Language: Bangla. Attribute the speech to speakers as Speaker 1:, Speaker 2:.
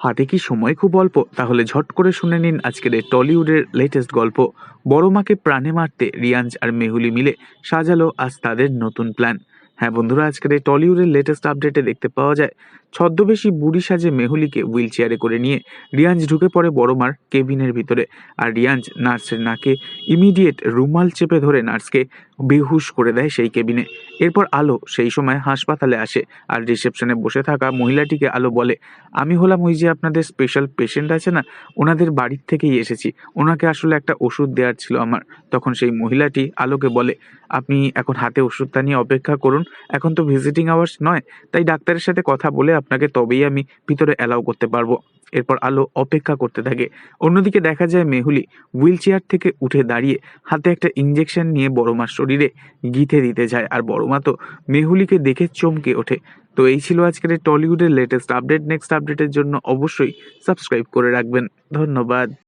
Speaker 1: হাতে কি সময় খুব অল্প? তাহলে ঝট করে শুনে নিন আজকের এই টলিউডের লেটেস্ট গল্প। বড় মাকে প্রাণে মারতে রিয়াঞ্জ আর মেহুলি মিলে সাজালো আজ তাদের নতুন প্ল্যান হ্যাঁ বন্ধুরা, আজকের এই টলিউডের লেটেস্ট আপডেটে দেখতে পাওয়া যায়, ছদ্মবেশী বুড়ি সাজে মেহুলিকে হুইল চেয়ারে করে নিয়ে রিয়াঞ্জ ঢুকে পড়ে বড় মার কেবিনের ভিতরে। আর রিয়াঞ্জ নার্সের নাকে ইমিডিয়েট রুমাল চেপে ধরে নার্সকে বেহুশ করে দেয় সেই কেবিনে। এরপর আলো সেই সময় হাসপাতালে আসে আর রিসেপশনে বসে থাকা মহিলাটিকে আলো বলে, আমি হলাম ওই যে আপনাদের স্পেশাল পেশেন্ট আছে না? ওনাদের বাড়ির থেকেই এসেছি। ওনাকে আসলে একটা ওষুধ দেওয়ার ছিল আমার। তখন সেই মহিলাটি আলোকে বলে, আপনি এখন হাতে ওষুধটা নিয়ে অপেক্ষা করুন। এখন তো ভিজিটিং আওয়ার্স নয়, তাই ডাক্তারের সাথে কথা বলে আপনাকে তবেই আমি ভিতরে অ্যালাউ করতে পারব। এরপর আলো অপেক্ষা করতে থাকে। অন্যদিকে দেখা যায় মেহুলি হুইল চেয়ার থেকে উঠে দাঁড়িয়ে হাতে একটা ইঞ্জেকশন নিয়ে বড়মার শরীরে গিথে দিতে যায়, আর বড়মা তো মেহুলিকে দেখে চমকে ওঠে। তো এই ছিল আজকের টলিউডের লেটেস্ট আপডেট নেক্সট আপডেটের জন্য অবশ্যই সাবস্ক্রাইব করে রাখবেন। ধন্যবাদ।